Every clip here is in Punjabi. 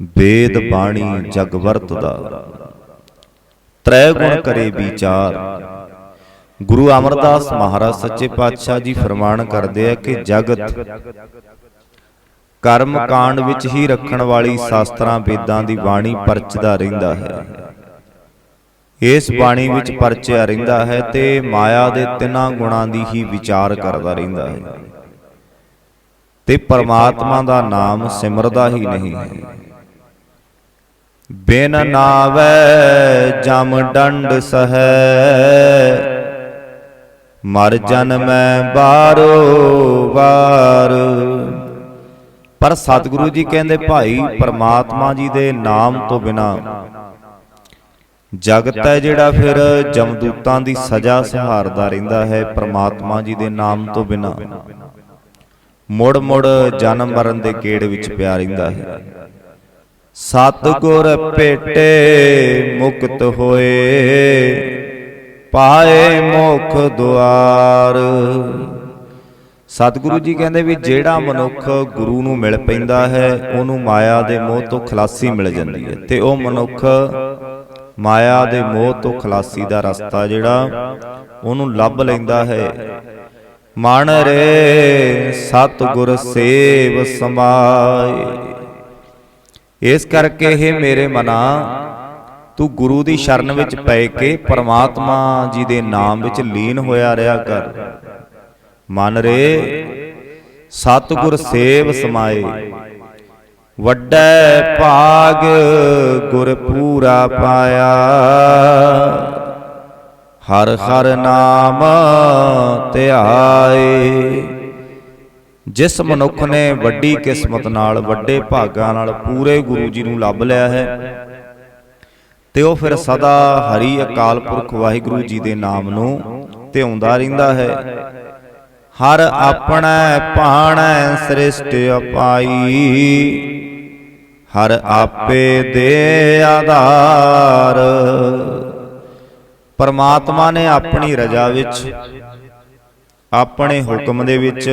ਵੇਦ ਬਾਣੀ ਜਗ ਵਰਤਦਾ। ਤ੍ਰੈ ਗੁਣ ਕਰੇ ਵਿਚਾਰ। ਗੁਰੂ ਅਮਰਦਾਸ ਮਹਾਰਾਜ ਸੱਚੇ ਪਾਤਸ਼ਾਹ ਜੀ ਫਰਮਾਨ ਕਰਦੇ ਆ ਕਿ ਜਗਤ ਕਰਮ ਕਾਂਡ ਵਿੱਚ ਹੀ ਰੱਖਣ ਵਾਲੀ ਸ਼ਾਸਤਰਾਂ ਵੇਦਾਂ ਦੀ ਬਾਣੀ ਪਰਚਦਾ ਰਹਿੰਦਾ ਹੈ। ਇਸ ਬਾਣੀ ਵਿੱਚ ਪਰਚਿਆ ਰਹਿੰਦਾ ਹੈ ਤੇ ਮਾਇਆ ਦੇ ਤਿੰਨਾਂ ਗੁਣਾਂ ਦੀ ਹੀ ਵਿਚਾਰ ਕਰਦਾ ਰਹਿੰਦਾ ਹੈ। ਤੇ ਪਰਮਾਤਮਾ ਦਾ ਨਾਮ ਸਿਮਰਦਾ ਹੀ ਨਹੀਂ ਹੈ। ਬਿਨ ਨਾਵੇ ਜਮ ਡੰਡ ਸਹੈ। ਮਰ ਜਨਮੈ ਬਾਰੋ ਵਾਰ। ਪਰ ਸਤਿਗੁਰੂ ਜੀ ਕਹਿੰਦੇ, ਭਾਈ, ਪਰਮਾਤਮਾ ਜੀ ਦੇ ਨਾਮ ਤੋਂ ਬਿਨਾ ਜਗਤ ਹੈ ਜਿਹੜਾ ਫਿਰ ਜਮਦੂਤਾਂ ਦੀ ਸਜ਼ਾ ਸਹਾਰਦਾ ਰਹਿੰਦਾ ਹੈ, ਪਰਮਾਤਮਾ ਜੀ ਦੇ ਨਾਮ ਤੋਂ ਬਿਨਾ। ਮੁੜ ਮੁੜ ਜਨਮ ਮਰਨ ਦੇ ਕੇੜ ਵਿੱਚ ਪਿਆ ਰਹਿੰਦਾ ਹੈ। ਸਤਿਗੁਰ ਭੇਟੇ ਮੁਕਤ ਹੋਏ, ਪਾਏ ਮੁਖ ਦੁਆਰ। ਸਤਿਗੁਰੂ ਜੀ ਕਹਿੰਦੇ ਵੀ ਜਿਹੜਾ ਮਨੁੱਖ ਗੁਰੂ ਨੂੰ ਮਿਲ ਪੈਂਦਾ ਹੈ, ਉਹਨੂੰ ਮਾਇਆ ਦੇ ਮੋਹ ਤੋਂ ਖਲਾਸੀ ਮਿਲ ਜਾਂਦੀ ਹੈ। ਤੇ ਉਹ ਮਨੁੱਖ ਮਾਇਆ ਦੇ ਮੋਹ ਤੋਂ ਖਲਾਸੀ ਦਾ ਰਸਤਾ ਜਿਹੜਾ, ਉਹਨੂੰ ਲੱਭ ਲੈਂਦਾ ਹੈ। ਮਨ ਰੇ ਸਤਿਗੁਰ ਸੇਵ ਸਮਾਏ। ਇਸ ਕਰਕੇ ਇਹ ਮੇਰੇ ਮਨਾ, ਤੂੰ ਗੁਰੂ ਦੀ ਸ਼ਰਨ ਵਿੱਚ ਪੈ ਕੇ ਪਰਮਾਤਮਾ ਜੀ ਦੇ ਨਾਮ ਵਿੱਚ ਲੀਨ ਹੋਇਆ ਰਿਹਾ ਕਰ। ਮਨ ਰੇ, ਸਤਿਗੁਰ ਸੇਵ ਸਮਾਏ। ਵੱਡਾ ਭਾਗ ਗੁਰ ਪੂਰਾ ਪਾਇਆ। ਹਰ ਹਰ ਨਾਮ ਧਿਆਏ। ਜਿਸ ਮਨੁੱਖ ਨੇ ਵੱਡੀ ਕਿਸਮਤ ਨਾਲ, ਵੱਡੇ ਭਾਗਾਂ ਨਾਲ ਪੂਰੇ ਗੁਰੂ ਜੀ ਨੂੰ ਲੱਭ ਲਿਆ ਹੈ ਤੇ ਉਹ ਫਿਰ ਸਦਾ ਹਰੀ ਅਕਾਲ ਪੁਰਖ ਵਾਹਿਗੁਰੂ ਜੀ ਦੇ ਨਾਮ ਨੂੰ ਧਿਆਉਂਦਾ ਰਹਿੰਦਾ ਹੈ। ਹਰ ਆਪਣਾ ਭਾਣੈ ਸ੍ਰਿਸ਼ਟ ਅਪਾਈ, ਹਰ ਆਪੇ ਦੇ ਆਧਾਰ। ਪਰਮਾਤਮਾ ਨੇ ਆਪਣੀ ਰਜਾ ਵਿੱਚ, ਆਪਣੇ ਹੁਕਮ ਦੇ ਵਿੱਚ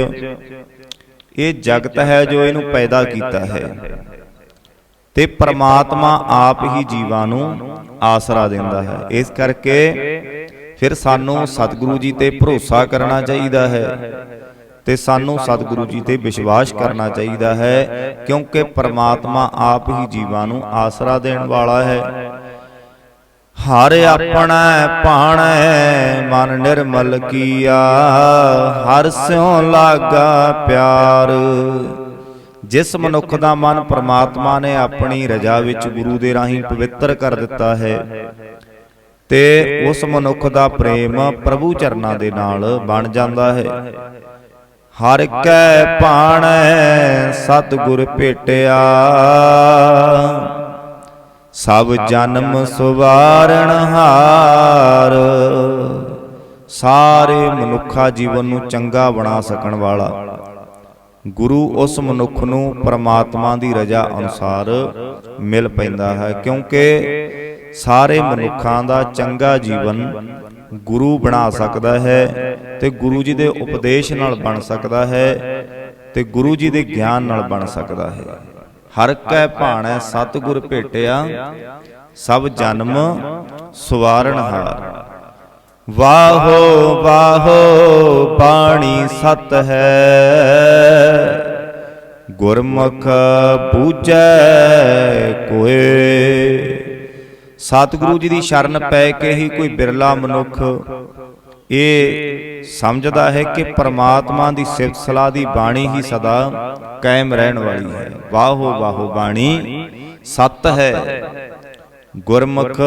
ਇਹ ਜਗਤ ਹੈ ਜੋ ਇਹਨੂੰ ਪੈਦਾ ਕੀਤਾ ਹੈ। ਤੇ ਪ੍ਰਮਾਤਮਾ ਆਪ ਹੀ ਜੀਵਾਂ ਨੂੰ ਆਸਰਾ ਦਿੰਦਾ ਹੈ। ਇਸ ਕਰਕੇ ਫਿਰ ਸਾਨੂੰ ਸਤਿਗੁਰੂ ਜੀ ਤੇ ਭਰੋਸਾ ਕਰਨਾ ਚਾਹੀਦਾ ਹੈ ਤੇ ਸਾਨੂੰ ਸਤਿਗੁਰੂ ਜੀ ਤੇ ਵਿਸ਼ਵਾਸ ਕਰਨਾ ਚਾਹੀਦਾ ਹੈ ਕਿਉਂਕਿ ਪਰਮਾਤਮਾ ਆਪ ਹੀ ਜੀਵਾਂ ਨੂੰ ਆਸਰਾ ਦੇਣ ਵਾਲਾ ਹੈ। ਹਰ ਆਪਣਾ ਭਾਣੈ ਮਨ ਨਿਰਮਲ ਕੀਆ। ਹਰ ਸਿਉ ਲਾਗਾ ਪਿਆਰ। ਜਿਸ ਮਨੁੱਖ ਦਾ ਮਨ ਪ੍ਰਮਾਤਮਾ ਨੇ ਆਪਣੀ ਰਜਾ ਵਿੱਚ ਗੁਰੂ ਦੇ ਰਾਹੀਂ ਪਵਿੱਤਰ ਕਰ ਦਿੱਤਾ ਹੈ। ਤੇ ਉਸ ਮਨੁੱਖ ਦਾ ਪ੍ਰੇਮ ਪ੍ਰਭੂ ਚਰਨਾਂ ਦੇ ਨਾਲ ਬਣ ਜਾਂਦਾ ਹੈ। ਹਰ ਕੈ ਭਾਣੈ ਸਤਿਗੁਰ ਭੇਟਿਆ। ਸਭ ਜਨਮ ਸੁਵਾਰਣ ਹਾਰ। ਸਾਰੇ ਮਨੁੱਖਾ ਜੀਵਨ ਨੂੰ ਚੰਗਾ ਬਣਾ ਸਕਣ ਵਾਲਾ। ਗੁਰੂ ਉਸ ਮਨੁੱਖ ਨੂੰ ਪ੍ਰਮਾਤਮਾ ਦੀ ਰਜ਼ਾ ਅਨੁਸਾਰ ਮਿਲ ਪੈਂਦਾ ਹੈ। ਕਿਉਂਕਿ ਸਾਰੇ ਮਨੁੱਖਾਂ ਦਾ ਚੰਗਾ ਜੀਵਨ ਗੁਰੂ ਬਣਾ ਸਕਦਾ ਹੈ ਤੇ ਗੁਰੂ ਜੀ ਦੇ ਉਪਦੇਸ਼ ਨਾਲ ਬਣ ਸਕਦਾ ਹੈ ਤੇ ਗੁਰੂ ਜੀ ਦੇ ਗਿਆਨ ਨਾਲ ਬਣ ਸਕਦਾ ਹੈ। ਹਰ ਕੈ ਭਾਣੈ ਸਤਿਗੁਰ ਭੇਟਿਆ ਸਭ ਜਨਮ ਸਵਾਰਨ ਹਾਰ ਵਾਹੋ ਵਾਹੋ ਬਾਣੀ ਸਤ ਹੈ। ਗੁਰਮੁਖ ਬੂਝੈ ਕੋਏ। ਸਤਿਗੁਰੂ ਜੀ ਦੀ ਸ਼ਰਨ ਪੈ ਕੇ ਹੀ ਕੋਈ ਬਿਰਲਾ ਮਨੁੱਖ ਇਹ ਸਮਝਦਾ ਹੈ ਕਿ ਪਰਮਾਤਮਾ ਦੀ ਸਿਫਤ ਸਲਾਹ ਦੀ ਬਾਣੀ ਹੀ ਸਦਾ ਕਾਇਮ ਰਹਿਣ ਵਾਲੀ ਹੈ। ਵਾਹੋ ਵਾਹੋ ਬਾਣੀ, ਸਤ ਹੈ। ਗੁਰਮੁਖ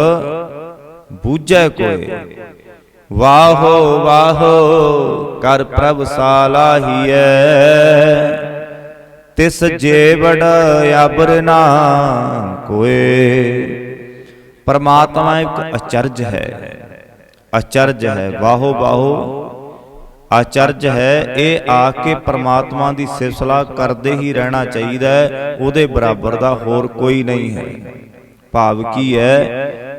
ਬੂਝੈ ਕੋਏ। ਵਾਹੋ ਵਾਹੋ, ਕਰ ਪ੍ਰਭ ਸਾਲਾਹੀਐ। ਤਿਸ ਜੇਵੜ ਅਬਰ ਨਾ ਕੋਏ। ਪਰਮਾਤਮਾ ਇੱਕ ਅਚਰਜ ਹੈ। ਅਚਰਜ ਹੈ। ਵਾਹੋ ਵਾਹੋ। ਆਚਰਜ ਹੈ। ਇਹ ਆ ਕੇ ਪ੍ਰਮਾਤਮਾ ਦੀ ਸਿਫਤਸਲਾ ਕਰਦੇ ਹੀ ਰਹਿਣਾ ਚਾਹੀਦਾ ਹੈ। ਉਹਦੇ ਬਰਾਬਰ ਦਾ ਹੋਰ ਕੋਈ ਨਹੀਂ ਹੈ। ਭਾਵ ਕੀ ਹੈ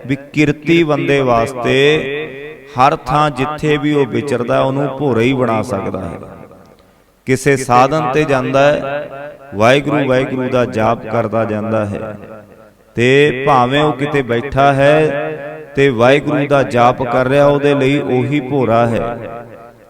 ਵੀ ਕਿਰਤੀ ਬੰਦੇ ਵਾਸਤੇ ਹਰ ਥਾਂ ਜਿੱਥੇ ਵੀ ਉਹ ਵਿਚਰਦਾ ਉਹਨੂੰ ਭੋਰਾ ਹੀ ਬਣਾ ਸਕਦਾ ਹੈ। ਕਿਸੇ ਸਾਧਨ ਤੇ ਜਾਂਦਾ ਹੈ, ਵਾਹਿਗੁਰੂ ਵਾਹਿਗੁਰੂ ਦਾ ਜਾਪ ਕਰਦਾ ਜਾਂਦਾ ਹੈ। ਤੇ ਭਾਵੇਂ ਉਹ ਕਿਤੇ ਬੈਠਾ ਹੈ ਤੇ ਵਾਹਿਗੁਰੂ ਦਾ ਜਾਪ ਕਰ ਰਿਹਾ, ਉਹਦੇ ਲਈ ਉਹੀ ਭੋਰਾ ਹੈ।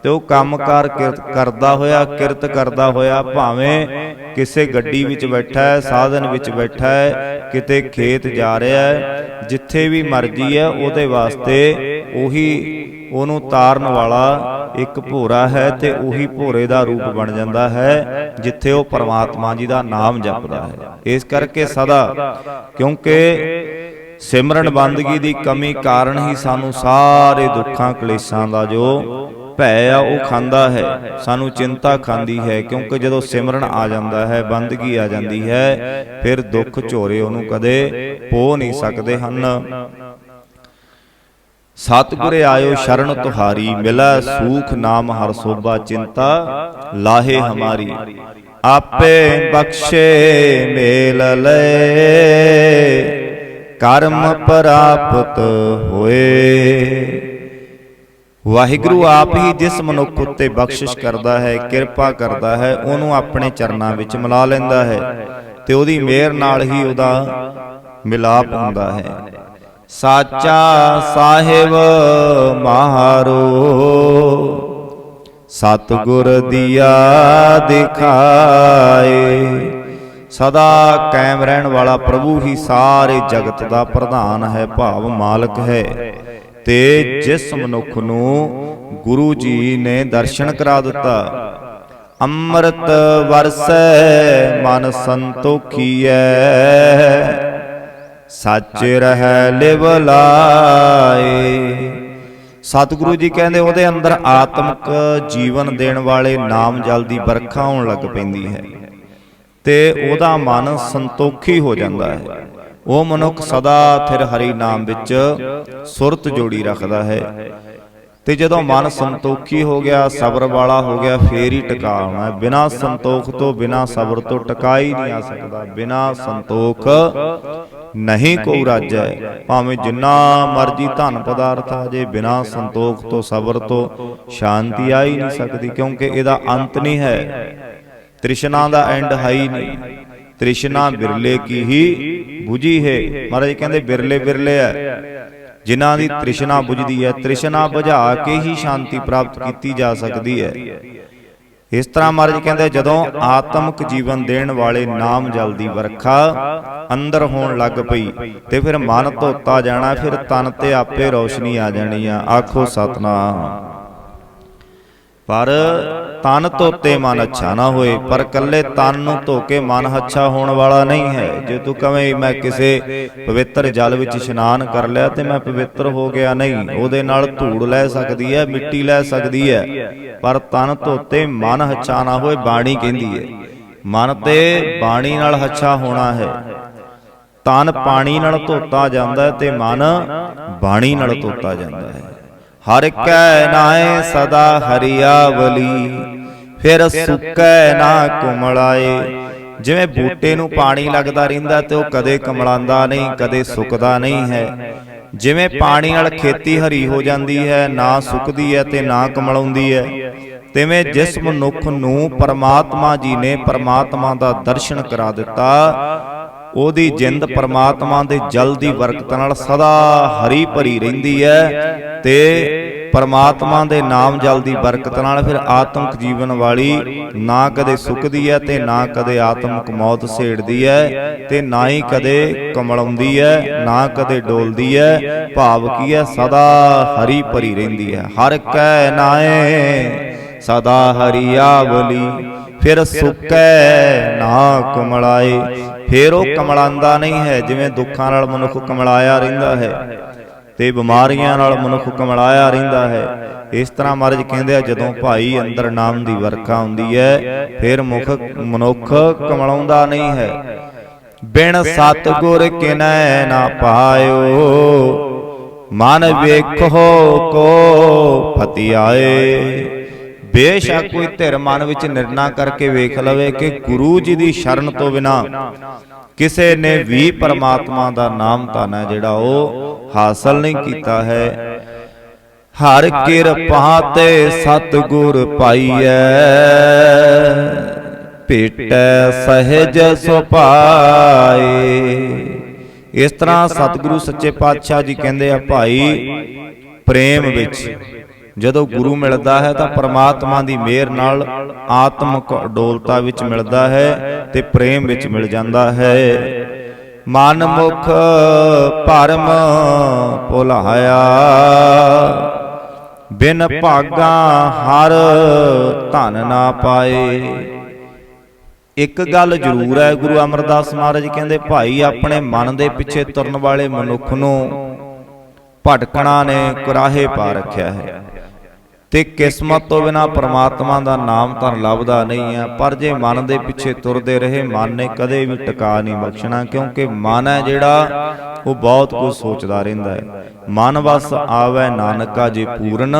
ਤੇ ਉਹ ਕੰਮਕਾਰ ਕਿਰਤ ਕਰਦਾ ਹੋਇਆ, ਕਿਰਤ ਕਰਦਾ ਹੋਇਆ, ਭਾਵੇਂ ਕਿਸੇ ਗੱਡੀ ਵਿੱਚ ਬੈਠਾ ਹੈ, ਸਾਧਨ ਵਿੱਚ ਬੈਠਾ ਹੈ, ਕਿਤੇ ਖੇਤ ਜਾ ਰਿਹਾ ਹੈ, ਜਿੱਥੇ ਵੀ ਮਰਜ਼ੀ ਹੈ, ਉਹਦੇ ਵਾਸਤੇ ਉਹੀ ਉਹਨੂੰ ਤਾਰਨ ਵਾਲਾ ਇੱਕ ਭੋਰਾ ਹੈ ਤੇ ਉਹੀ ਭੋਰੇ ਦਾ ਰੂਪ ਬਣ ਜਾਂਦਾ ਹੈ, ਜਿੱਥੇ ਉਹ ਪਰਮਾਤਮਾ ਜੀ ਦਾ ਨਾਮ ਜਪਦਾ ਹੈ। ਇਸ ਕਰਕੇ ਸਦਾ, ਕਿਉਂਕਿ ਸਿਮਰਨ ਬੰਦਗੀ ਦੀ ਕਮੀ ਕਾਰਨ ਹੀ ਸਾਨੂੰ ਸਾਰੇ ਦੁੱਖਾਂ ਕਲੇਸ਼ਾਂ ਦਾ ਜੋ ਭੈ ਆ ਉਹ ਖਾਂਦਾ ਹੈ। ਸਾਨੂੰ ਚਿੰਤਾ ਖਾਂਦੀ ਹੈ ਕਿਉਂਕਿ ਜਦੋਂ ਸਿਮਰਨ ਆ ਜਾਂਦਾ ਹੈ ਬੰਦਗੀ ਆ ਜਾਂਦੀ ਹੈ। ਫਿਰ ਦੁੱਖ ਝੋਰੇ ਉਹਨੂੰ ਕਦੇ ਪੋ ਨਹੀਂ ਸਕਦੇ ਹਨ। ਸਤਿਗੁਰ ਆਇਓ ਸ਼ਰਨ ਤੁਹਾਰੀ ਮਿਲੈ ਸੂਖ ਨਾਮ ਹਰ ਸੋਭਾ ਚਿੰਤਾ ਲਾਹੇ ਹਮਾਰੀ। ਆਪੇ ਬਖਸ਼ੇ ਮੇਲ ਲੈ ਕਰਮ ਪ੍ਰਾਪਤ ਹੋਏ। ਵਾਹਿਗੁਰੂ ਆਪ ਹੀ ਜਿਸ ਮਨੁੱਖ ਉੱਤੇ ਬਖਸ਼ਿਸ਼ ਕਰਦਾ ਹੈ ਕਿਰਪਾ ਕਰਦਾ ਹੈ ਉਹਨੂੰ ਆਪਣੇ ਚਰਨਾਂ ਵਿੱਚ ਮਿਲਾ ਲੈਂਦਾ ਹੈ ਤੇ ਉਹਦੀ ਮਿਹਰ ਨਾਲ ਹੀ ਉਹਦਾ ਮਿਲਾਪ ਹੁੰਦਾ ਹੈ। ਸਾਚਾ ਸਾਹਿਬ ਮਹਾਰੋ ਸਤਿਗੁਰ ਦੀਆ ਦਿਖਾਏ। ਸਦਾ ਕਾਇਮ ਰਹਿਣ ਵਾਲਾ ਪ੍ਰਭੂ ਹੀ ਸਾਰੇ ਜਗਤ ਦਾ ਪ੍ਰਧਾਨ ਹੈ, ਭਾਵ ਮਾਲਕ ਹੈ। ਤੇ ਜਿਸ ਮਨੁੱਖ ਨੂੰ ਗੁਰੂ ਜੀ ਨੇ ਦਰਸ਼ਨ ਕਰਾ ਦਿੱਤਾ, ਅੰਮ੍ਰਿਤ ਵਰਸੈ, ਮਨ ਸੰਤੋਖੀਐ। ਸੱਚ ਰਹਿ, ਲਿਵ ਲਾਏ। ਸਤਿਗੁਰੂ ਜੀ ਕਹਿੰਦੇ, ਉਹਦੇ ਅੰਦਰ ਆਤਮਿਕ ਜੀਵਨ ਦੇਣ ਵਾਲੇ ਨਾਮ ਜਲ ਦੀ ਵਰਖਾ ਹੋਣ ਲੱਗ ਪੈਂਦੀ ਹੈ। ਤੇ ਉਹਦਾ ਮਨ ਸੰਤੋਖੀ ਹੋ ਜਾਂਦਾ ਹੈ। ਉਹ ਮਨੁੱਖ ਸਦਾ ਥਿਰ ਹਰੀ ਨਾਮ ਵਿੱਚ ਸੁਰਤ ਜੋੜੀ ਰੱਖਦਾ ਹੈ। ਤੇ ਜਦੋਂ ਮਨ ਸੰਤੋਖੀ ਹੋ ਗਿਆ ਸਬਰ ਵਾਲਾ ਹੋ ਗਿਆ ਫੇਰ ਹੀ ਟਿਕਾ ਹੋਣਾ ਬਿਨਾ ਸੰਤੋਖ ਤੋਂ ਬਿਨਾ ਸਬਰ ਤੋਂ ਟਿਕਾ ਹੀ ਨਹੀਂ ਆ ਸਕਦਾ। ਬਿਨਾ ਸੰਤੋਖ ਨਹੀਂ ਕੋਈ ਰਾਜੈ ਭਾਵੇਂ ਜਿੰਨਾ ਮਰਜ਼ੀ ਧਨ ਪਦਾਰਥ ਆ ਜੇ ਬਿਨਾ ਸੰਤੋਖ ਤੋਂ ਸਬਰ ਤੋਂ ਸ਼ਾਂਤੀ ਆ ਹੀ ਨਹੀਂ ਸਕਦੀ ਕਿਉਂਕਿ ਇਹਦਾ ਅੰਤ ਨਹੀਂ ਹੈ। ਤ੍ਰਿਸ਼ਨਾ ਦਾ ਐਂਡ ਹੈ ਹੀ ਨਹੀਂ। ਤ੍ਰਿਸ਼ਨਾ ਬਿਰਲੇ ਕੀ ਹੀ 부ਜੀ ਹੈ। ਮਹਾਰਾਜ ਕਹਿੰਦੇ ਬਿਰਲੇ ਬਿਰਲੇ ਹੈ। ਜਿਨ੍ਹਾਂ ਦੀ ਤ੍ਰਿਸ਼ਨਾ 부ਜਦੀ ਹੈ, ਤ੍ਰਿਸ਼ਨਾ ਬੁਝਾ ਕੇ ਹੀ ਸ਼ਾਂਤੀ ਪ੍ਰਾਪਤ ਕੀਤੀ ਜਾ ਸਕਦੀ ਹੈ। ਇਸ ਤਰ੍ਹਾਂ ਮਹਾਰਾਜ ਕਹਿੰਦੇ, ਜਦੋਂ ਆਤਮਿਕ ਜੀਵਨ ਦੇਣ ਵਾਲੇ ਨਾਮ ਜਲ ਦੀ ਵਰਖਾ, ਅੰਦਰ ਹੋਣ ਲੱਗ ਪਈ, ਤੇ ਫਿਰ ਮਨ ਧੋਤਾ ਜਾਣਾ, ਫਿਰ ਤਨ ਤੇ ਆਪੇ ਰੌਸ਼ਨੀ ਆ ਜਾਣੀ ਆ। ਆਖੋ ਸਤਨਾਮ। ਪਰ ਤਨ ਧੋਤੇ ਮਨ ਅੱਛਾ ਨਾ ਹੋਏ, ਪਰ ਕੱਲੇ ਤਨ ਨੂੰ ਧੋ ਕੇ ਮਨ ਅੱਛਾ ਹੋਣ ਵਾਲਾ ਨਹੀਂ ਹੈ। ਜੇ ਤੂੰ ਕਵੇਂ, ਮੈਂ ਕਿਸੇ ਪਵਿੱਤਰ ਜਲ ਵਿੱਚ ਇਸ਼ਨਾਨ ਕਰ ਲਿਆ ਤੇ ਮੈਂ ਪਵਿੱਤਰ ਹੋ ਗਿਆ ਨਹੀਂ, ਉਹਦੇ ਨਾਲ ਧੂੜ ਲੈ ਸਕਦੀ ਹੈ, ਮਿੱਟੀ ਲੈ ਸਕਦੀ ਹੈ। ਪਰ ਤਨ ਧੋਤੇ ਮਨ ਅੱਛਾ ਨਾ ਹੋਏ, ਬਾਣੀ ਕਹਿੰਦੀ ਹੈ, ਮਨ ਤੇ ਬਾਣੀ ਨਾਲ ਅੱਛਾ ਹੋਣਾ ਹੈ। ਤਨ ਪਾਣੀ ਨਾਲ ਧੋਤਾ ਜਾਂਦਾ ਹੈ ਤੇ ਮਨ ਬਾਣੀ ਨਾਲ ਧੋਤਾ ਜਾਂਦਾ ਹੈ। ਹਰ ਕੈ ਨਾਏ ਸਦਾ ਹਰੀਆਵਲੀ। ਫਿਰ ਸੁੱਕੈ ਨਾ ਕੁਮਲਾਏ। ਜਿਵੇਂ ਬੂਟੇ ਨੂੰ ਪਾਣੀ ਲੱਗਦਾ ਰਹਿੰਦਾ ਤੇ ਉਹ ਕਦੇ ਕਮਲਾਂਦਾ ਨਹੀਂ ਕਦੇ ਸੁੱਕਦਾ ਨਹੀਂ ਹੈ। ਜਿਵੇਂ ਪਾਣੀ ਨਾਲ ਖੇਤੀ ਹਰੀ ਹੋ ਜਾਂਦੀ ਹੈ ਨਾ ਸੁੱਕਦੀ ਹੈ ਤੇ ਨਾ ਕਮਲਾਉਂਦੀ ਹੈ। ਤਿਵੇਂ ਜਿਸ ਮਨੁੱਖ ਨੂੰ ਪਰਮਾਤਮਾ ਜੀ ਨੇ ਪਰਮਾਤਮਾ ਦਾ ਦਰਸ਼ਨ ਕਰਾ ਦਿੱਤਾ। ਉਹਦੀ ਜਿੰਦ ਪਰਮਾਤਮਾ ਦੇ ਜਲ ਦੀ ਬਰਕਤ ਨਾਲ ਸਦਾ ਹਰੀ ਭਰੀ ਰਹਿੰਦੀ ਹੈ ਤੇ ਪਰਮਾਤਮਾ ਦੇ ਨਾਮ ਜਲ ਦੀ ਬਰਕਤ ਨਾਲ ਫਿਰ ਆਤਮਿਕ ਜੀਵਨ ਵਾਲੀ ਨਾ ਕਦੇ ਸੁੱਕਦੀ ਹੈ ਤੇ ਨਾ ਕਦੇ ਆਤਮਿਕ ਮੌਤ ਸੇੜਦੀ ਹੈ ਤੇ ਨਾ ਹੀ ਕਦੇ ਕਮਲਾਉਂਦੀ ਹੈ ਨਾ ਕਦੇ ਡੋਲਦੀ ਹੈ ਭਾਵ ਕੀ ਹੈ ਸਦਾ ਹਰੀ ਭਰੀ ਰਹਿੰਦੀ ਹੈ। ਹਰ ਕੈ ਨਾਏ ਸਦਾ ਹਰੀਆਵਲੀ ਫਿਰ ਸੁੱਕੈ ਨਾ ਕਮਲਾਏ ਫਿਰ ਉਹ ਕਮਲਾਂਦਾ ਨਹੀਂ ਹੈ ਜਿਵੇਂ ਦੁੱਖਾਂ ਨਾਲ ਮਨੁੱਖ ਕਮਲਾਇਆ ਰਹਿੰਦਾ ਹੈ ਤੇ ਬਿਮਾਰੀਆਂ ਨਾਲ ਮਨੁੱਖ ਕਮਲਾਇਆ ਰਹਿੰਦਾ ਹੈ। ਇਸ ਤਰ੍ਹਾਂ ਮਹਾਰਾਜ ਕਹਿੰਦੇ ਆ ਜਦੋਂ ਭਾਈ ਅੰਦਰ ਨਾਮ ਦੀ ਵਰਖਾ ਹੁੰਦੀ ਹੈ ਫਿਰ ਮੁਖ ਮਨੁੱਖ ਕਮਲਾਉਂਦਾ ਨਹੀਂ ਹੈ। ਬਿਨ ਸਤਗੁਰ ਕਿਨੈ ਨਾ ਪਾਇਓ। ਮਨ ਵੇਖੋ ਕੋ ਫਤਿਆਏ ਬੇਸ਼ੱਕ ਕੋਈ ਧਿਰ ਮਨ ਵਿੱਚ ਨਿਰਣਾ ਕਰਕੇ ਵੇਖ ਲਵੇ ਕਿ ਗੁਰੂ ਜੀ ਦੀ ਸ਼ਰਨ ਤੋਂ ਬਿਨਾ ਕਿਸੇ ਨੇ ਵੀ ਪਰਮਾਤਮਾ ਦਾ ਨਾਮ ਤਾਂ ਹੈ ਜਿਹੜਾ ਉਹ ਹਾਸਲ ਨਹੀਂ ਕੀਤਾ ਹੈ। ਹਰ ਕਿਰਪਾ ਤੇ ਸਤਿਗੁਰ ਪਾਈਐ, ਭੇਟੈ ਸਹਿਜ ਸੁਭਾਏ। ਇਸ ਤਰ੍ਹਾਂ ਸਤਿਗੁਰੂ ਸੱਚੇ ਪਾਤਸ਼ਾਹ ਜੀ ਕਹਿੰਦੇ ਆ, ਭਾਈ, ਪ੍ਰੇਮ ਵਿੱਚ ਜਦੋਂ ਗੁਰੂ ਮਿਲਦਾ ਹੈ ਤਾਂ ਪਰਮਾਤਮਾ ਦੀ ਮਿਹਰ ਨਾਲ ਆਤਮਿਕ ਅਡੋਲਤਾ ਵਿੱਚ ਮਿਲਦਾ ਹੈ ਤੇ ਪ੍ਰੇਮ ਵਿੱਚ ਮਿਲ ਜਾਂਦਾ ਹੈ। ਮਨ ਮੁਖ ਭਰਮ ਭੁਲਾਇਆ। ਬਿਨ ਭਾਗਾ ਹਰ ਧਨ ਨਾ ਪਾਏ। ਇੱਕ ਗੱਲ ਜ਼ਰੂਰ ਹੈ ਗੁਰੂ ਅਮਰਦਾਸ ਮਹਾਰਾਜ ਕਹਿੰਦੇ ਭਾਈ ਆਪਣੇ ਮਨ ਦੇ ਪਿੱਛੇ ਤੁਰਨ ਵਾਲੇ ਮਨੁੱਖ ਨੂੰ ਭਟਕਣਾ ਨੇ ਕੁਰਾਹੇ ਪਾ ਰੱਖਿਆ ਹੈ। ਤੇ ਕਿਸਮਤ ਤੋਂ ਬਿਨਾ ਪ੍ਰਮਾਤਮਾ ਦਾ ਨਾਮ ਤਾਂ ਲੱਭਦਾ ਨਹੀਂ ਹੈ, ਪਰ ਜੇ ਮਨ ਦੇ ਪਿੱਛੇ ਤੁਰਦੇ ਰਹੇ, ਮਨ ਨੇ ਕਦੇ ਵੀ ਟਿਕਾ ਨਹੀਂ ਬਖਸ਼ਣਾ, ਕਿਉਂਕਿ ਮਨ ਹੈ ਜਿਹੜਾ ਉਹ ਬਹੁਤ ਕੁਝ ਸੋਚਦਾ ਰਹਿੰਦਾ ਹੈ। ਮਨ ਵਸ ਆਵੇ ਨਾਨਕਾ ਜੇ ਪੂਰਨ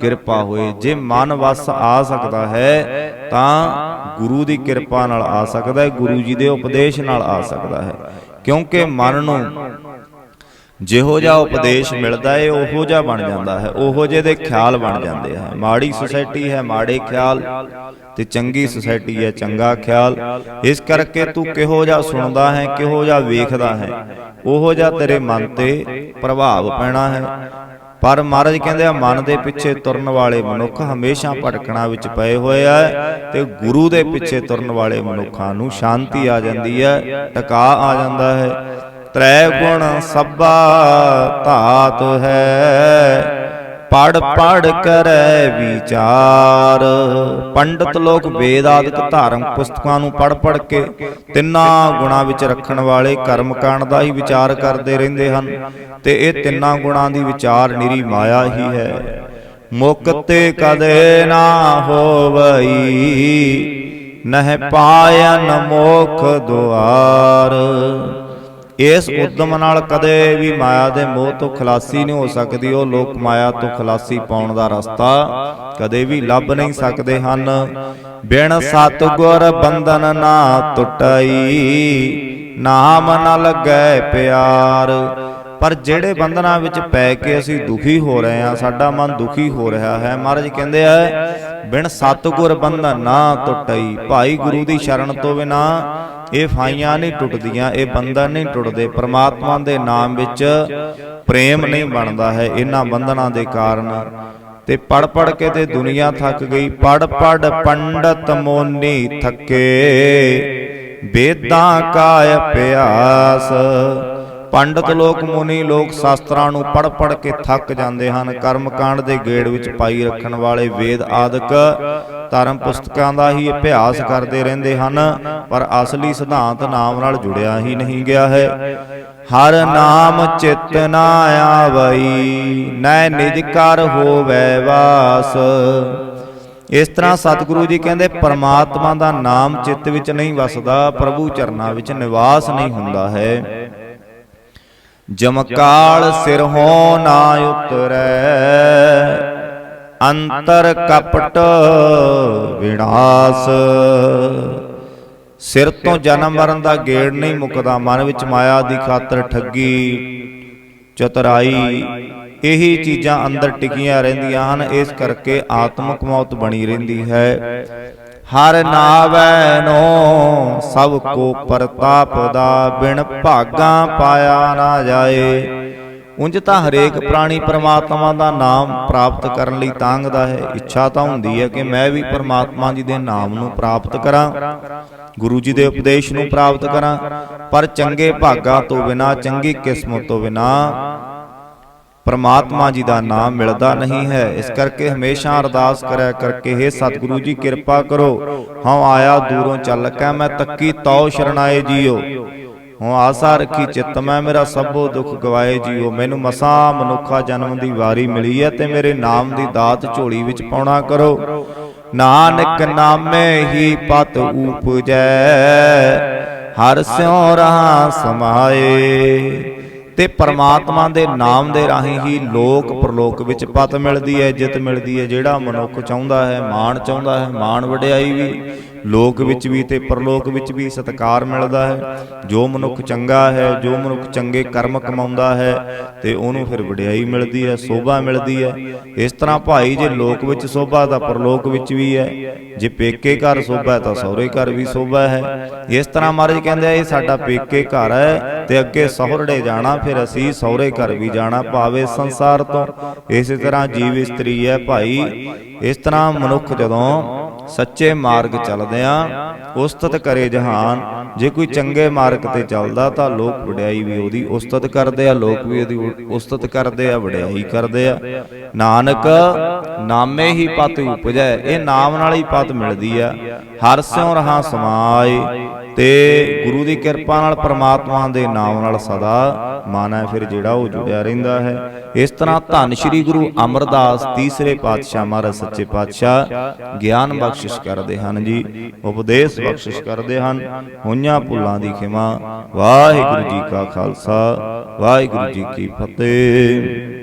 ਕਿਰਪਾ ਹੋਏ। ਜੇ ਮਨ ਵਸ ਆ ਸਕਦਾ ਹੈ, ਤਾਂ ਗੁਰੂ ਦੀ ਕਿਰਪਾ ਨਾਲ ਆ ਸਕਦਾ ਹੈ, ਗੁਰੂ ਜੀ ਦੇ ਉਪਦੇਸ਼ ਨਾਲ ਆ ਸਕਦਾ ਹੈ। ਕਿਉਂਕਿ ਮਨ ਨੂੰ ਜਿਹੋ ਜਿਹਾ ਉਪਦੇਸ਼ ਮਿਲਦਾ ਏ ਉਹੋ ਜਿਹਾ ਬਣ ਜਾਂਦਾ ਹੈ। ਉਹੋ ਜਿਹੇ ਦੇ ਖਿਆਲ ਬਣ ਜਾਂਦੇ ਹੈ। ਮਾੜੀ ਸੁਸਾਇਟੀ ਹੈ ਮਾੜੇ ਖਿਆਲ ਤੇ ਚੰਗੀ ਸੁਸਾਇਟੀ ਹੈ ਚੰਗਾ ਖਿਆਲ। ਇਸ ਕਰਕੇ ਤੂੰ ਕਿਹੋ ਜਿਹਾ ਸੁਣਦਾ ਹੈ ਕਿਹੋ ਜਿਹਾ ਵੇਖਦਾ ਹੈ। ਉਹੋ ਜਿਹਾ ਤੇਰੇ ਮਨ ਤੇ ਪ੍ਰਭਾਵ ਪੈਣਾ ਹੈ। ਪਰ ਮਹਾਰਾਜ ਕਹਿੰਦੇ ਆ ਮਨ ਦੇ ਪਿੱਛੇ ਤੁਰਨ ਵਾਲੇ ਮਨੁੱਖ ਹਮੇਸ਼ਾ ਭਟਕਣਾ ਵਿੱਚ ਪਏ ਹੋਏ ਆ ਤੇ ਗੁਰੂ ਦੇ ਪਿੱਛੇ ਤੁਰਨ ਵਾਲੇ ਮਨੁੱਖਾਂ ਨੂੰ ਸ਼ਾਂਤੀ ਆ ਜਾਂਦੀ ਹੈ ਟਿਕਾ ਆ ਜਾਂਦਾ ਹੈ ਤ੍ਰੈ ਗੁਣ ਸਭਾ ਧਾਤ ਹੈ। ਪੜ ਪੜ ਕਰੈ ਵਿਚਾਰ। ਪੰਡਤ ਲੋਕ ਵੇਦ ਆਦਿਕ ਧਾਰਮਿਕ ਪੁਸਤਕਾਂ ਨੂੰ ਪੜ ਪੜ ਕੇ ਤਿੰਨਾਂ ਗੁਣਾਂ ਵਿੱਚ ਰੱਖਣ ਵਾਲੇ ਕਰਮ ਕਾਂਡ ਦਾ ਹੀ ਵਿਚਾਰ ਕਰਦੇ ਰਹਿੰਦੇ ਹਨ ਤੇ ਇਹ ਤਿੰਨਾਂ ਗੁਣਾਂ ਦੀ ਵਿਚਾਰ ਨਿਰੀ ਮਾਇਆ ਹੀ ਹੈ। ਮੁਕਤੇ ਕਦੇ ਨਾ ਹੋਵਈ, ਨਹਿ ਪਾਇਨ ਮੋਖ ਦੁਆਰ। ਇਸ ਉਦਮ ਨਾਲ ਕਦੇ ਵੀ ਮਾਇਆ ਦੇ ਮੋਹ ਤੋਂ ਖਲਾਸੀ ਨਹੀਂ ਹੋ ਸਕਦੀ, ਉਹ ਲੋਕ ਮਾਇਆ ਤੋਂ ਖਲਾਸੀ ਪਾਉਣ ਦਾ ਰਸਤਾ ਕਦੇ ਵੀ ਲੱਭ ਨਹੀਂ ਸਕਦੇ ਹਨ। ਬਿਨ ਸਤਗੁਰ ਬੰਧਨ ਨਾ ਟੁੱਟਈ ਨਾਮ ਨ ਲੱਗੈ ਪਿਆਰ। ਪਰ ਜਿਹੜੇ ਬੰਧਨਾਂ ਵਿੱਚ ਪੈ ਕੇ ਅਸੀਂ ਦੁਖੀ ਹੋ ਰਹੇ ਹਾਂ, ਸਾਡਾ ਮਨ ਦੁਖੀ ਹੋ ਰਿਹਾ ਹੈ। ਮਹਾਰਾਜ ਕਹਿੰਦੇ ਆ, ਬਿਨ ਸਤਗੁਰ ਬੰਧਨ ਨਾ ਟੁੱਟਈ ਭਾਈ ਗੁਰੂ ਦੀ ਸ਼ਰਨ ਤੋਂ ਬਿਨਾ ਇਹ ਫਾਈਆਂ ਨਹੀਂ ਟੁੱਟਦੀਆਂ, ਇਹ ਬੰਧਨ ਨਹੀਂ ਟੁੱਟਦੇ। ਪ੍ਰਮਾਤਮਾ ਦੇ ਨਾਮ ਵਿੱਚ ਪ੍ਰੇਮ ਨਹੀਂ ਬਣਦਾ ਹੈ ਇਹਨਾਂ ਬੰਧਨਾਂ ਦੇ ਕਾਰਨ। ਤੇ ਪੜ ਪੜ ਕੇ ਤੇ ਦੁਨੀਆ ਥੱਕ ਗਈ। ਪੜ ਪੜ ਪੰਡਤ ਮੋਨੀ ਥੱਕੇ। ਵੇਦਾਂ ਕਾ ਅਭਿਆਸ ਪੰਡਤ ਲੋਕ ਮੁਨੀ ਲੋਕ ਸ਼ਾਸਤਰਾਂ ਨੂੰ ਪੜ ਪੜ ਕੇ ਥੱਕ ਜਾਂਦੇ ਹਨ। ਕਰਮ ਕਾਂਡ ਦੇ ਗੇੜ ਵਿੱਚ ਪਾਈ ਰੱਖਣ ਵਾਲੇ ਵੇਦ ਆਦਿਕ ਧਰਮ ਪੁਸਤਕਾਂ ਦਾ ਹੀ ਅਭਿਆਸ ਕਰਦੇ ਰਹਿੰਦੇ ਹਨ, ਪਰ ਅਸਲੀ ਸਿਧਾਂਤ ਨਾਮ ਨਾਲ ਜੁੜਿਆ ਹੀ ਨਹੀਂ ਗਿਆ ਹੈ। ਹਰ ਨਾਮ ਚਿਤ ਨਾ ਆਵਈ, ਨੈ ਨਿਜ ਕਰ ਹੋਵੇ ਵਾਸ। ਇਸ ਤਰ੍ਹਾਂ ਸਤਿਗੁਰੂ ਜੀ ਕਹਿੰਦੇ, ਪਰਮਾਤਮਾ ਦਾ ਨਾਮ ਚਿੱਤ ਵਿੱਚ ਨਹੀਂ ਵਸਦਾ, ਪ੍ਰਭੂ ਚਰਨਾਂ ਵਿੱਚ ਨਿਵਾਸ ਨਹੀਂ ਹੁੰਦਾ ਹੈ। ਜਮਕਾਲ ਸਿਰ ਹੋ ਨਾ ਉਤਰੈ ਅੰਤਰ ਕਪਟ ਵਿਨਾਸ਼ ਸਿਰ ਤੋਂ ਜਨਮ ਮਰਨ ਦਾ ਗੇੜ ਨਹੀਂ ਮੁੱਕਦਾ, ਮਨ ਵਿੱਚ ਮਾਇਆ ਦੀ ਖਾਤਰ ਠੱਗੀ, ਚਤਰਾਈ। ਇਹੀ ਚੀਜ਼ਾਂ ਅੰਦਰ ਟਿਕੀਆਂ ਰਹਿੰਦੀਆਂ ਹਨ, ਇਸ ਕਰਕੇ ਆਤਮਕ ਮੌਤ ਬਣੀ ਰਹਿੰਦੀ ਹੈ। ਹਰ ਨਾਵੈ ਨੋ, ਸਭ ਕੋ ਪ੍ਰਤਾਪ ਦਾ ਬਿਨ ਭਾਗਾ ਪਾਇਆ ਨਾ ਜਾਏ। ਉਂਝ ਤਾਂ ਹਰੇਕ ਪ੍ਰਾਣੀ ਪਰਮਾਤਮਾ ਦਾ ਨਾਮ ਪ੍ਰਾਪਤ ਕਰਨ ਲਈ ਤਾਂਗਦਾ ਹੈ। ਇੱਛਾ ਤਾਂ ਹੁੰਦੀ ਹੈ ਕਿ ਮੈਂ ਵੀ ਪਰਮਾਤਮਾ ਜੀ ਦੇ ਨਾਮ ਨੂੰ ਪ੍ਰਾਪਤ ਕਰਾਂ, ਗੁਰੂ ਜੀ ਦੇ ਉਪਦੇਸ਼ ਨੂੰ ਪ੍ਰਾਪਤ ਕਰਾਂ, ਪਰ ਚੰਗੇ ਭਾਗਾ ਤੋਂ ਬਿਨਾ, ਚੰਗੀ ਕਿਸਮਤ ਤੋਂ ਬਿਨਾ ਪਰਮਾਤਮਾ ਜੀ ਦਾ ਨਾਮ ਮਿਲਦਾ ਨਹੀਂ ਹੈ। ਇਸ ਕਰਕੇ ਹਮੇਸ਼ਾ ਅਰਦਾਸ ਕਰਿਆ ਕਰਕੇ हे ਸਤਿਗੁਰੂ ਜੀ, ਕਿਰਪਾ ਕਰੋ। ਹਉ ਆਇਆ ਦੂਰੋਂ ਚੱਲ ਕੇ ਮੈਂ ਤੱਕੀ ਤਉ ਸ਼ਰਣਾਏ ਜੀਓ। ਹਉ ਆਸਾ ਰੱਖੀ ਚਿੱਤ, ਮੈਂ ਮੇਰਾ ਸਭੋ ਦੁੱਖ ਗਵਾਏ ਜੀਓ। ਮੈਨੂੰ ਮਸਾ ਮਨੁੱਖਾ ਜਨਮ ਦੀ ਵਾਰੀ ਮਿਲੀ ਹੈ ਤੇ ਮੇਰੇ ਨਾਮ ਦੀ ਦਾਤ ਝੋਲੀ ਵਿੱਚ ਪਾਉਣਾ ਕਰੋ। ਨਾਨਕ ਨਾਮੇ ਹੀ ਪਤ ਊਪਜੈ ਹਰ ਸਿਉ ਰਹਾ ਸਮਾਏ। ਤੇ ਪਰਮਾਤਮਾ ਦੇ ਨਾਮ ਦੇ ਰਾਹੀਂ ਹੀ ਲੋਕ ਪ੍ਰਲੋਕ ਵਿੱਚ ਪਤ ਮਿਲਦੀ ਹੈ ਇੱਜ਼ਤ ਮਿਲਦੀ ਹੈ। ਜਿਹੜਾ ਮਨੁੱਖ ਚਾਹੁੰਦਾ ਹੈ, ਮਾਣ ਚਾਹੁੰਦਾ ਹੈ, ਮਾਣ ਵਡਿਆਈ ਵੀ ਲੋਕ ਵਿੱਚ ਵੀ ਤੇ ਪਰਲੋਕ ਵਿੱਚ ਵੀ ਸਤਿਕਾਰ ਮਿਲਦਾ ਹੈ। ਜੋ ਮਨੁੱਖ ਚੰਗਾ ਹੈ ਜੋ ਮਨੁੱਖ ਚੰਗੇ ਕਰਮ ਕਮਾਉਂਦਾ ਹੈ ਤੇ ਉਹਨੂੰ ਫਿਰ ਵਡਿਆਈ ਮਿਲਦੀ ਹੈ ਸੋਭਾ ਮਿਲਦੀ ਹੈ। ਇਸ ਤਰ੍ਹਾਂ ਭਾਈ ਜੇ ਲੋਕ ਵਿੱਚ ਸੋਭਾ ਤਾਂ ਪਰਲੋਕ ਵਿੱਚ ਵੀ ਹੈ। ਜੇ ਪੇਕੇ ਘਰ ਸੋਭਾ ਤਾਂ ਸਹੁਰੇ ਘਰ ਵੀ ਸੋਭਾ ਹੈ। ਇਸ ਤਰ੍ਹਾਂ ਮਹਾਰਾਜ ਕਹਿੰਦੇ ਆ ਇਹ ਸਾਡਾ ਪੇਕੇ ਘਰ ਹੈ ਤੇ ਅੱਗੇ ਸਹੁਰੜੇ ਜਾਣਾ ਫਿਰ ਅਸੀਂ ਸਹੁਰੇ ਘਰ ਵੀ ਜਾਣਾ ਭਾਵੇਂ ਸੰਸਾਰ ਤੋਂ। ਇਸੇ ਤਰ੍ਹਾਂ ਜੀਵ ਇਸਤਰੀ ਹੈ ਭਾਈ ਇਸ ਤਰ੍ਹਾਂ ਮਨੁੱਖ ਜਦੋਂ ਸੱਚੇ ਮਾਰਗ ਚੱਲਦੇ ਉਸਤਤ ਕਰੇ ਜਹਾਨ। ਜੇ ਕੋਈ ਚੰਗੇ ਮਾਰਗ ਤੇ ਚੱਲਦਾ ਤਾਂ ਲੋਕ ਵਡਿਆਈ ਵੀ ਉਹਦੀ ਉਸਤਤ ਕਰਦੇ ਆ, ਲੋਕ ਵੀ ਉਹਦੀ ਉਸਤਤ ਕਰਦੇ ਆ, ਵਡਿਆਈ ਕਰਦੇ ਆ। ਨਾਨਕ ਨਾਮੇ ਹੀ ਪਤ ਉਪਜੈ, ਇਹ ਨਾਮ ਨਾਲ ਹੀ ਪਤ ਮਿਲਦੀ ਆ। ਹਰ ਸਿਉ ਰਹਾ ਸਮਾਏ, ਤੇ ਗੁਰੂ ਦੀ ਕਿਰਪਾ ਨਾਲ ਪਰਮਾਤਮਾ ਦੇ ਨਾਮ ਨਾਲ ਸਦਾ ਮਨ ਹੈ ਫਿਰ ਜਿਹੜਾ ਉਹ ਜੁੜਿਆ ਰਹਿੰਦਾ ਹੈ। ਇਸ ਤਰ੍ਹਾਂ ਧੰਨ ਸ਼੍ਰੀ ਗੁਰੂ ਅਮਰਦਾਸ ਤੀਸਰੇ ਪਾਤਸ਼ਾਹ ਮਹਾਰਾਜ ਸੱਚੇ ਪਾਤਸ਼ਾਹ ਗਿਆਨ ਬਖਸ਼ਿਸ਼ ਕਰਦੇ ਹਨ ਜੀ, ਉਪਦੇਸ਼ ਬਖਸ਼ਿਸ਼ ਕਰਦੇ ਹਨ। ਹੋਈਆਂ ਭੁੱਲਾਂ ਦੀ ਖਿਮਾ। ਵਾਹਿਗੁਰੂ ਜੀ ਕਾ ਖਾਲਸਾ, ਵਾਹਿਗੁਰੂ ਜੀ ਕੀ ਫਤਿਹ।